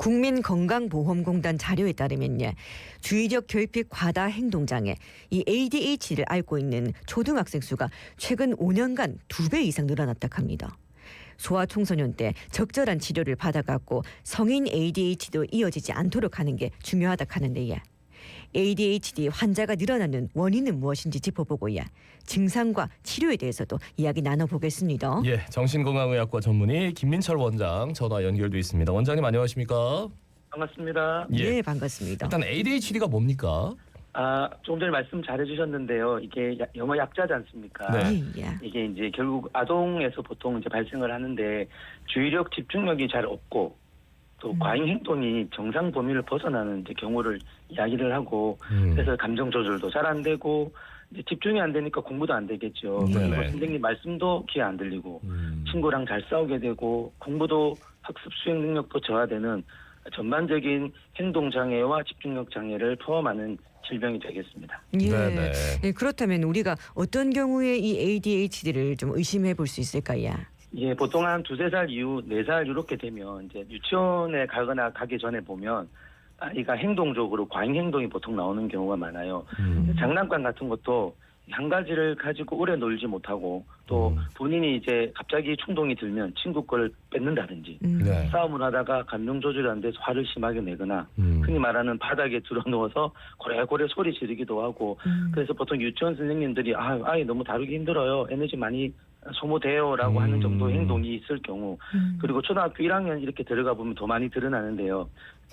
국민건강보험공단 자료에 따르면요. 주의력 결핍 과다 행동장애 이 ADHD를 앓고 있는 초등학생 수가 최근 5년간 두배 이상 늘어났다 합니다. 소아 청소년 때 적절한 치료를 받아갖고 성인 ADHD도 이어지지 않도록 하는 게 중요하다 하는데요. ADHD 환자가 늘어나는 원인은 무엇인지 짚어보고요. 증상과 치료에 대해서도 이야기 나눠보겠습니다. 예, 정신건강의학과 전문의 김민철 원장 전화 연결돼 있습니다. 원장님 안녕하십니까? 반갑습니다. 예. 네, 반갑습니다. 일단 ADHD가 뭡니까? 아, 조금 전에 말씀 잘 해주셨는데요. 이게 야- 영어 약자지 않습니까? 네. 예, 예. 이게 이제 결국 아동에서 보통 이제 발생을 하는데 주의력 집중력이 잘 없고 또 음. 과잉 행동이 정상 범위를 벗어나는 이제 경우를 이야기를 하고 음. 그래서 감정 조절도 잘 안 되고 이제 집중이 안 되니까 공부도 안 되겠죠. 네. 그리고 네네. 선생님 말씀도 귀에 안 들리고 음. 친구랑 잘 싸우게 되고 공부도 학습 수행 능력도 저하되는 전반적인 행동 장애와 집중력 장애를 포함하는 질병이 되겠습니다. 예. 네네. 예, 그렇다면 우리가 어떤 경우에 이 ADHD를 좀 의심해 볼 수 있을까요? 예, 보통 한 두세 살 이후 네 살 이렇게 되면 이제 유치원에 가거나 가기 전에 보면 아이가 행동적으로 과잉 행동이 보통 나오는 경우가 많아요. 음. 장난감 같은 것도 한 가지를 가지고 오래 놀지 못하고 또 음. 본인이 이제 갑자기 충동이 들면 친구 걸 뺏는다든지 음. 네. 싸움을 하다가 감정 돼서 화를 심하게 내거나 음. 흔히 말하는 바닥에 들어누워서 고래고래 소리 지르기도 하고 음. 그래서 보통 유치원 선생님들이 아, 아이 너무 다루기 힘들어요. 에너지 많이 소모돼요라고 음. 하는 정도의 행동이 있을 경우 음. 그리고 초등학교 1학년 이렇게 들어가 보면 더 많이 드러나는데요.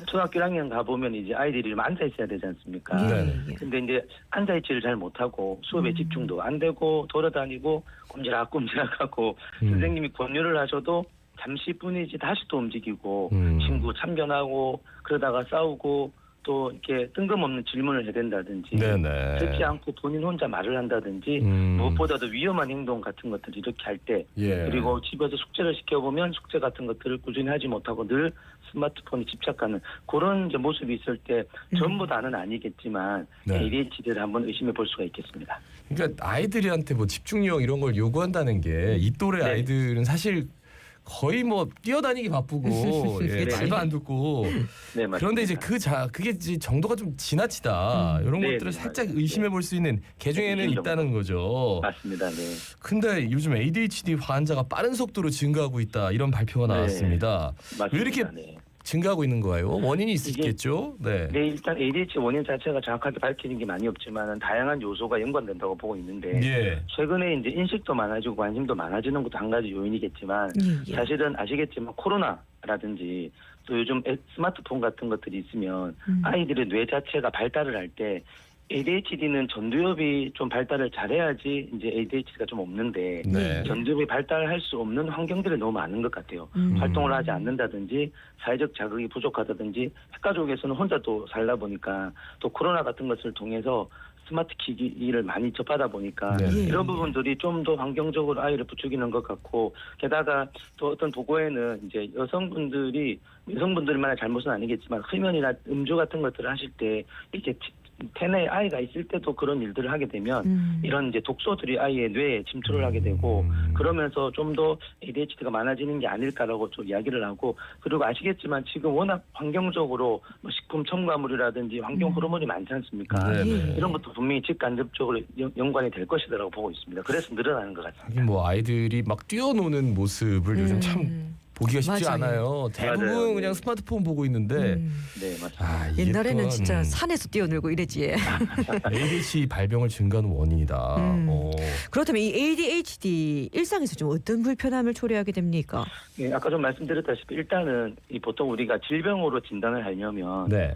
초등학교 1학년 가 보면 이제 아이들이 좀 앉아 있어야 되지 않습니까? 예, 네. 예. 근데 이제 앉아 있지를 잘 못하고 수업에 음. 집중도 안 되고 돌아다니고 꼼지락꼼지락하고 음. 선생님이 권유를 하셔도 잠시뿐이지 다시 또 움직이고 음. 친구 참견하고 그러다가 싸우고 또 이렇게 뜬금없는 질문을 해댄다든지 네네. 듣지 않고 본인 혼자 말을 한다든지 음. 무엇보다도 위험한 행동 같은 것들 이렇게 할때 예. 그리고 집에서 숙제를 시켜보면 숙제 같은 것들을 꾸준히 하지 못하고 늘 스마트폰에 집착하는 그런 이제 모습이 있을 때 음. 전부 다는 아니겠지만 네. ADHD를 한번 의심해 볼 수가 있겠습니다. 그러니까 아이들한테 뭐 집중력 이런 걸 요구한다는 게 이 또래 네. 아이들은 사실 거의 뭐 뛰어다니기 바쁘고 예, 그치. 말도 안 듣고 네, 맞습니다. 그런데 이제 그 자 그게 이제 정도가 좀 지나치다 이런 네, 것들을 네, 살짝 맞아요. 의심해 볼 수 있는 개중에는 의심 있다는 거죠. 맞습니다. 네. 근데 요즘 ADHD 환자가 빠른 속도로 증가하고 있다 이런 발표가 네. 나왔습니다. 맞습니다. 왜 이렇게 네. 증가하고 있는 거예요? 원인이 있겠죠? 네. 네, 일단 ADHD 원인 자체가 정확하게 밝히는 게 많이 없지만 다양한 요소가 연관된다고 보고 있는데 예. 최근에 이제 인식도 많아지고 관심도 많아지는 것도 한 가지 요인이겠지만 예, 예. 사실은 아시겠지만 코로나라든지 또 요즘 애- 스마트폰 같은 것들이 있으면 음. 아이들의 뇌 자체가 발달을 할 때 ADHD는 전두엽이 좀 발달을 잘해야지 이제 ADHD가 좀 없는데 네. 전두엽이 발달할 수 없는 환경들이 너무 많은 것 같아요. 음. 활동을 하지 않는다든지 사회적 자극이 부족하다든지 핵가족에서는 혼자 또 살다 보니까 또 코로나 같은 것을 통해서 스마트 기기를 많이 접하다 보니까 네. 예. 이런 부분들이 좀 더 환경적으로 아이를 부추기는 것 같고 게다가 또 어떤 보고에는 이제 여성분들이 여성분들만의 잘못은 아니겠지만 흡연이나 음주 같은 것들을 하실 때 이렇게 태내 아이가 있을 때도 그런 일들을 하게 되면 음. 이런 이제 독소들이 아이의 뇌에 침투를 하게 되고 음. 그러면서 좀 더 ADHD가 많아지는 게 아닐까라고 좀 이야기를 하고 그리고 아시겠지만 지금 워낙 환경적으로 뭐 식품 첨가물이라든지 환경 음. 호르몬이 많지 않습니까? 네, 네. 예. 이런 것도 분명히 직간접적으로 연- 연관이 될 것이라고 보고 있습니다. 그래서 늘어나는 것 같습니다. 하긴 뭐 아이들이 막 뛰어노는 모습을 요즘 참 음. 보기가 쉽지 맞아요. 않아요. 대부분 맞아요. 그냥 스마트폰 보고 있는데 음. 네, 맞습니다. 아, 이게 옛날에는 또한, 진짜 음, 산에서 뛰어놀고 이랬지. ADHD 발병을 증가하는 원인이다. 음. 어. 그렇다면 이 ADHD 일상에서 좀 어떤 불편함을 초래하게 됩니까? 예, 아까 좀 말씀드렸다시피 일단은 이 보통 우리가 질병으로 진단을 하려면 네.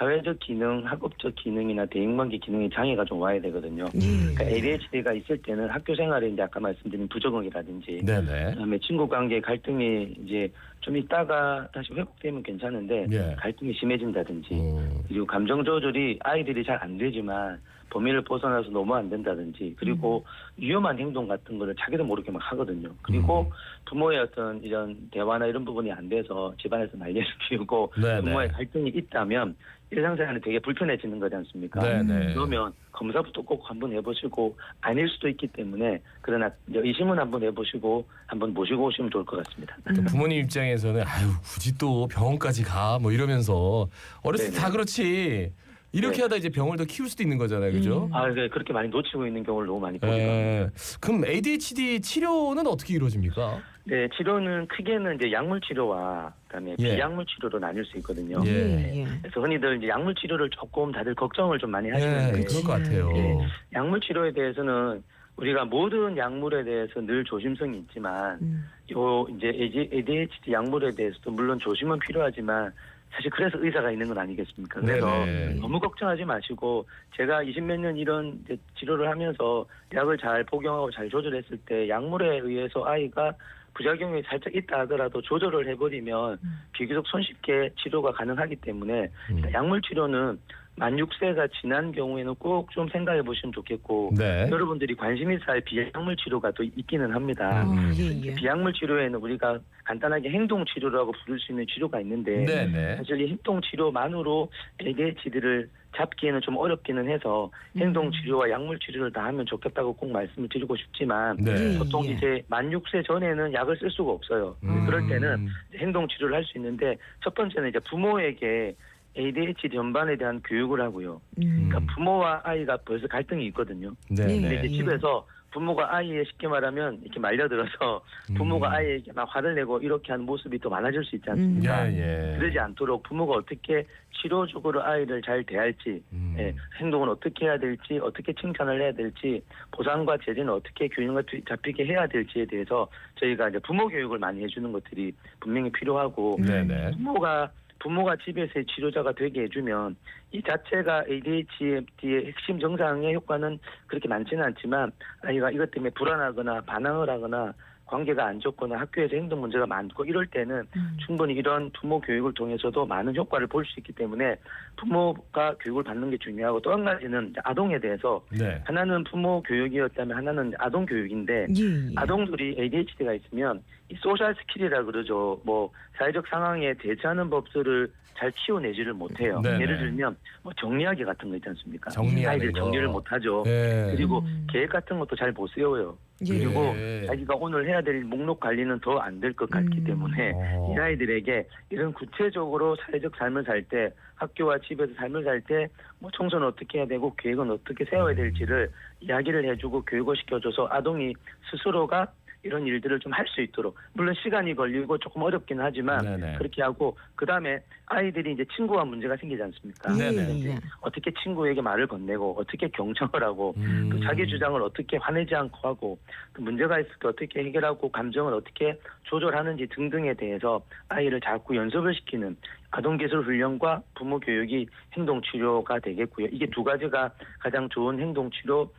사회적 기능, 학업적 기능이나 대인관계 기능의 장애가 좀 와야 되거든요. 예. 그러니까 ADHD가 있을 때는 학교 생활에 이제 아까 말씀드린 부적응이라든지 네네. 그다음에 친구 관계 갈등이 이제 좀 있다가 다시 회복되면 괜찮은데 예. 갈등이 심해진다든지 음. 그리고 감정 조절이 아이들이 잘 안 되지만 범위를 벗어나서 너무 안 된다든지 그리고 위험한 행동 같은 거를 자기도 모르게 막 하거든요. 그리고 음. 부모의 어떤 이런 대화나 이런 부분이 안 돼서 집안에서 난리를 피우고 네, 부모의 네. 갈등이 있다면 일상생활이 되게 불편해지는 거지 않습니까? 네, 네. 그러면 검사부터 꼭 한번 해보시고 아닐 수도 있기 때문에 그러나 의심은 한번 해보시고 한번 모시고 오시면 좋을 것 같습니다. 또 부모님 입장에서는 아유 굳이 또 병원까지 가 뭐 이러면서 어렸을 때 네네. 다 그렇지 이렇게 네. 하다 이제 병을 더 키울 수도 있는 거잖아요, 그죠? 음. 아, 네, 그렇게 많이 놓치고 있는 경우를 너무 많이 보거든요. 예. 그럼 ADHD 치료는 어떻게 이루어집니까? 네, 치료는 크게는 이제 약물 치료와 그다음에 예. 비약물 치료로 나뉠 수 있거든요. 예. 예, 예. 그래서 흔히들 이제 약물 치료를 조금 다들 걱정을 좀 많이 예, 하시는데 그럴 것 같아요. 예. 약물 치료에 대해서는 우리가 모든 약물에 대해서 늘 조심성이 있지만 음. 요 이제 ADHD 약물에 대해서도 물론 조심은 필요하지만 사실 그래서 의사가 있는 건 아니겠습니까? 그래서 네네. 너무 걱정하지 마시고 제가 20몇 년 이런 치료를 하면서 약을 잘 복용하고 잘 조절했을 때 약물에 의해서 아이가 부작용이 살짝 있다 하더라도 조절을 해버리면 비교적 손쉽게 치료가 가능하기 때문에 음. 약물 치료는 만 6세가 지난 경우에는 꼭 좀 생각해 보시면 좋겠고 네. 여러분들이 관심 있어 할 비약물 치료가 또 있기는 합니다. 음. 아, 예, 예. 비약물 치료에는 우리가 간단하게 행동 치료라고 부를 수 있는 치료가 있는데 네, 네. 사실 이 행동 치료만으로 ADHD를 잡기에는 좀 어렵기는 해서 음. 행동 치료와 약물 치료를 다 하면 좋겠다고 꼭 말씀을 드리고 싶지만 네. 예. 보통 이제 만 6세 전에는 약을 쓸 수가 없어요. 음. 그럴 때는 행동 치료를 할 수 있는데 첫 번째는 이제 부모에게 ADHD 전반에 대한 교육을 하고요. 음. 그러니까 부모와 아이가 벌써 갈등이 있거든요. 네, 예, 근데 네. 이제 예. 집에서 부모가 아이에 쉽게 말하면 이렇게 말려들어서 부모가 음. 아이에게 막 화를 내고 이렇게 하는 모습이 또 많아질 수 있지 음. 않습니까? 예, 예. 그러지 않도록 부모가 어떻게 치료적으로 아이를 잘 대할지, 음. 예, 행동을 어떻게 해야 될지, 어떻게 칭찬을 해야 될지, 보상과 제재는 어떻게 균형을 투- 잡히게 해야 될지에 대해서 저희가 이제 부모 교육을 많이 해주는 것들이 분명히 필요하고 네, 네. 부모가 부모가 집에서의 치료자가 되게 해주면 이 자체가 ADHD의 핵심 정상의 효과는 그렇게 많지는 않지만 아이가 이것 때문에 불안하거나 반항을 하거나 관계가 안 좋거나 학교에서 행동 문제가 많고 이럴 때는 음. 충분히 이런 부모 교육을 통해서도 많은 효과를 볼 수 있기 때문에 부모가 교육을 받는 게 중요하고 또 한 가지는 아동에 대해서 네. 하나는 부모 교육이었다면 하나는 아동 교육인데 예, 예. 아동들이 ADHD가 있으면 이 소셜 스킬이라 그러죠. 뭐 사회적 상황에 대처하는 법들을 잘 키워내지를 못해요. 네네. 예를 들면 뭐 정리하기 같은 거 있지 않습니까? 정리하는 아이들 거. 정리를 못하죠. 예. 그리고 음. 계획 같은 것도 잘 못 세워요. 예. 그리고 예. 자기가 오늘 해야 될 목록 관리는 더 안 될 것 같기 음. 때문에 어. 이 아이들에게 이런 구체적으로 사회적 삶을 살 때 학교와 집에서 삶을 살 때 뭐 청소는 어떻게 해야 되고 계획은 어떻게 세워야 될지를 이야기를 해주고 교육을 시켜줘서 아동이 스스로가 이런 일들을 좀 할 수 있도록 물론 시간이 걸리고 조금 어렵긴 하지만 네네. 그렇게 하고 그 다음에 아이들이 이제 친구와 문제가 생기지 않습니까? 예, 네네. 예. 어떻게 친구에게 말을 건네고 어떻게 경청을 하고 음. 또 자기 주장을 어떻게 화내지 않고 하고 또 문제가 있을 때 어떻게 해결하고 감정을 어떻게 조절하는지 등등에 대해서 아이를 자꾸 연습을 시키는 아동기술 훈련과 부모 교육이 행동 치료가 되겠고요. 이게 두 가지가 가장 좋은 행동 치료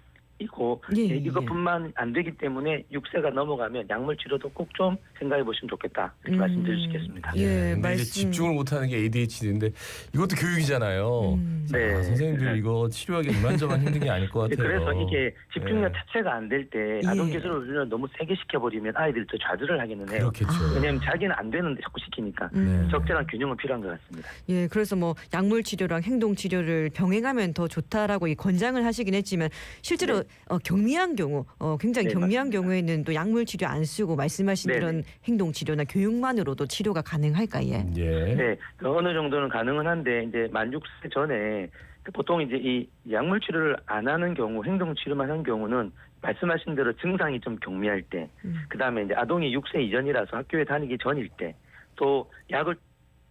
이고 예, 예, 예. 이것뿐만 안 되기 때문에 6세가 넘어가면 약물 치료도 꼭 좀 생각해 보시면 좋겠다 이렇게 음. 말씀드릴 수 있겠습니다. 예, 근데 말씀- 이제 집중을 못하는 게 ADHD인데 이것도 교육이잖아요. 음. 자, 네. 선생님들 이거 치료하기 이만저만 힘든 게 아닐 것 같아요. 그래서 이게 집중력 예. 자체가 안 될때 예. 아동 기술 훈련을 너무 세게 시켜버리면 아이들이 또 좌절을 하기는 해요. 그렇겠죠. 아. 왜냐하면 자기는 안 되는데 자꾸 시키니까 음. 네. 적절한 균형은 필요한 것 같습니다. 예, 그래서 뭐 약물 치료랑 행동 치료를 병행하면 더 좋다라고 이 권장을 하시긴 했지만 실제로 네. 어, 경미한 경우, 어, 굉장히 네, 경미한 맞습니다. 경우에는 또 약물 치료 안 쓰고 말씀하신 네, 그런 행동 치료나 교육만으로도 치료가 가능할까 예. 예. 네, 그 어느 정도는 가능은 한데 이제 만 6세 전에 그 보통 이제 이 약물 치료를 안 하는 경우, 행동 치료만 하는 경우는 말씀하신 대로 증상이 좀 경미할 때, 음. 그 다음에 이제 아동이 6세 이전이라서 학교에 다니기 전일 때, 또 약을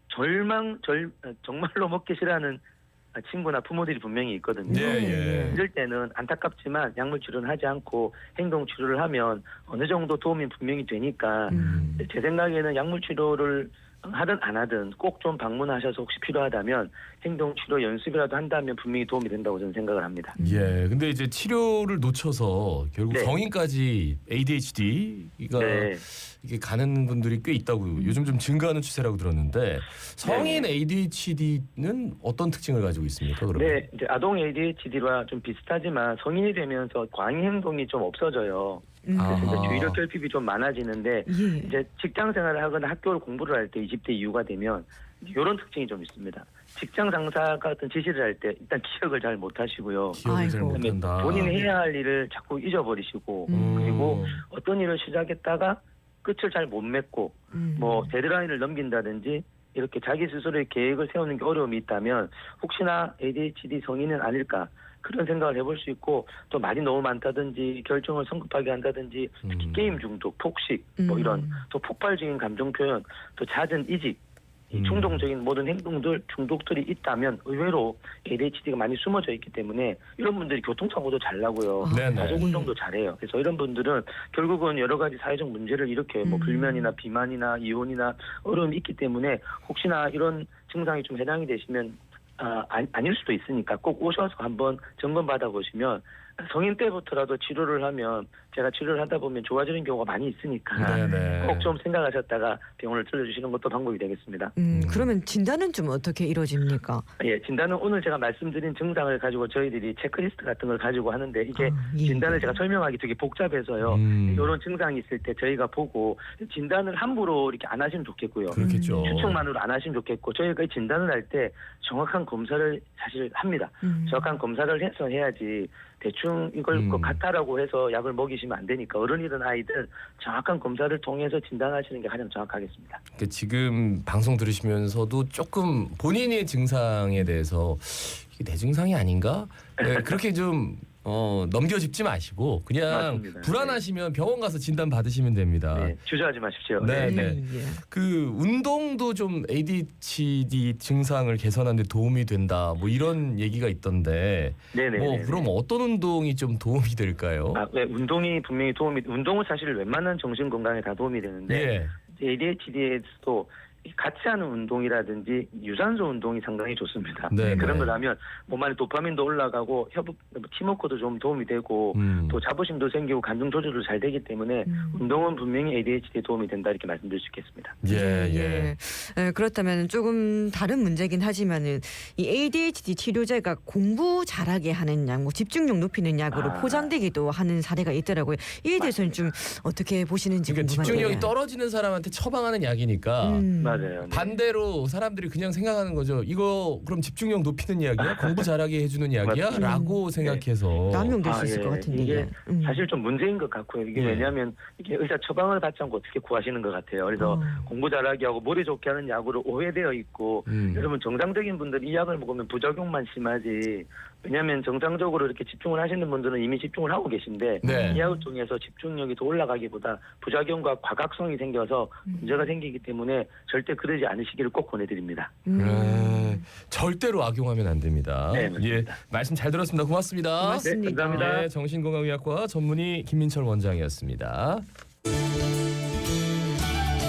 절망 절 정말로 먹기 싫어하는 친구나 부모들이 분명히 있거든요. 예, 예. 이럴 때는 안타깝지만 약물 치료는 하지 않고 행동 치료를 하면 어느 정도 도움이 분명히 되니까 음. 제 생각에는 약물 치료를 하든 안 하든 꼭 좀 방문하셔서 혹시 필요하다면 행동 치료 연습이라도 한다면 분명히 도움이 된다고 저는 생각을 합니다. 예. 근데 이제 치료를 놓쳐서 결국 네. 성인까지 ADHD가 네. 이게 가는 분들이 꽤 있다고 요즘 좀 증가하는 추세라고 들었는데 성인 네. ADHD는 어떤 특징을 가지고 있습니까? 그러면? 네, 이제 아동 ADHD와 좀 비슷하지만 성인이 되면서 과잉 행동이 좀 없어져요. 음. 아. 그래서 이제. 주의력 결핍이 좀 많아지는데 예. 이제 직장 생활을 하거나 학교를 공부를 할 때 20대 이후가 되면 이런 특징이 좀 있습니다. 직장 상사가 어떤 지시를 할 때 일단 기억을 잘 못하시고요. 기억을 잘 아이고. 그다음에 못한다. 본인이 해야 할 일을 자꾸 잊어버리시고 음. 그리고 어떤 일을 시작했다가 끝을 잘 못 맺고 음. 뭐 데드라인을 넘긴다든지 이렇게 자기 스스로의 계획을 세우는 게 어려움이 있다면 혹시나 ADHD 성인은 아닐까 그런 생각을 해볼 수 있고 또 말이 너무 많다든지 결정을 성급하게 한다든지 특히 음. 게임 중독, 폭식 뭐 음. 이런 또 폭발적인 감정 표현 또 잦은 이직 이 음. 충동적인 모든 행동들 중독들이 있다면 의외로 ADHD가 많이 숨어져 있기 때문에 이런 분들이 교통사고도 잘 나고요. 아, 네네. 가족 운동도 잘해요. 그래서 이런 분들은 결국은 여러 가지 사회적 문제를 일으켜요. 뭐 음. 불면이나 비만이나 이혼이나 어려움이 있기 때문에 혹시나 이런 증상이 좀 해당이 되시면 아, 아닐 수도 있으니까 꼭 오셔서 한번 점검 받아 보시면 성인 때부터라도 치료를 하면 제가 치료를 하다 보면 좋아지는 경우가 많이 있으니까 네네. 꼭좀 생각하셨다가 병원을 들려주시는 것도 방법이 되겠습니다. 음, 음. 그러면 진단은 좀 어떻게 이루어집니까? 예, 진단은 오늘 제가 말씀드린 증상을 가지고 저희들이 체크리스트 같은 걸 가지고 하는데 이게 아, 예. 진단을 제가 설명하기 되게 복잡해서요. 음. 이런 증상이 있을 때 저희가 보고 진단을 함부로 이렇게 안 하시면 좋겠고요. 그렇겠죠. 음. 추측만으로 안 하시면 좋겠고 저희가 이 진단을 할 때 정확한 검사를 사실 합니다. 음. 정확한 검사를 해서 해야지 대충 이걸 음. 것 같다라고 해서 약을 먹이시면 안 되니까 어른이든 아이든 정확한 검사를 통해서 진단하시는 게 가장 정확하겠습니다. 그 지금 방송 들으시면서도 조금 본인의 증상에 대해서 이게 내 증상이 아닌가? 네, 그렇게 좀 어, 넘겨짚지 마시고 그냥 맞습니다. 불안하시면 병원 가서 진단 받으시면 됩니다. 네, 주저하지 마십시오. 네, 예, 네. 예. 그 운동도 좀 ADHD 증상을 개선하는 데 도움이 된다. 뭐 이런 얘기가 있던데 네 네. 뭐 그럼 어떤 운동이 좀 도움이 될까요? 아, 네, 운동이 분명히 도움이 운동은 사실 웬만한 정신 건강에 다 도움이 되는데 예. ADHD에서도 같이 하는 운동이라든지 유산소 운동이 상당히 좋습니다. 네, 그런 네. 걸 하면 몸 안에 도파민도 올라가고 협업, 팀워크도 좀 도움이 되고 음. 또 자부심도 생기고 감정 조절도 잘 되기 때문에 음. 운동은 분명히 ADHD에 도움이 된다 이렇게 말씀드릴 수 있겠습니다. 예, 예. 예, 그렇다면 조금 다른 문제긴 하지만은 이 ADHD 치료제가 공부 잘하게 하는 약, 뭐 집중력 높이는 약으로 아. 포장되기도 하는 사례가 있더라고요. 이에 대해서는 좀 어떻게 보시는지 그러니까 궁금한데. 집중력이 떨어지는 사람한테 처방하는 약이니까 음. 맞아요. 네. 반대로 사람들이 그냥 생각하는 거죠. 이거 그럼 집중력 높이는 약이야? 공부 잘하게 해주는 약이야? 맞습니다. 라고 생각해서 남용될 수 아, 있을 예. 것 같은데. 이게 음. 사실 좀 문제인 것 같고요. 이게 예. 왜냐하면 이게 의사 처방을 받지 않고 어떻게 구하시는 것 같아요. 그래서 어. 공부 잘하게 하고 머리 좋게 하는 약으로 오해되어 있고 음. 여러분 정상적인 분들 이 약을 먹으면 부작용만 심하지 왜냐하면 정상적으로 이렇게 집중을 하시는 분들은 이미 집중을 하고 계신데 네. 이 약을 통해서 집중력이 더 올라가기보다 부작용과 과각성이 생겨서 문제가 생기기 때문에 절대 그러지 않으시기를 꼭 권해드립니다. 음. 네. 절대로 악용하면 안 됩니다. 네, 맞습니다. 예, 말씀 잘 들었습니다. 고맙습니다. 고맙습니다. 네, 감사합니다. 네, 정신건강의학과 전문의 김민철 원장이었습니다.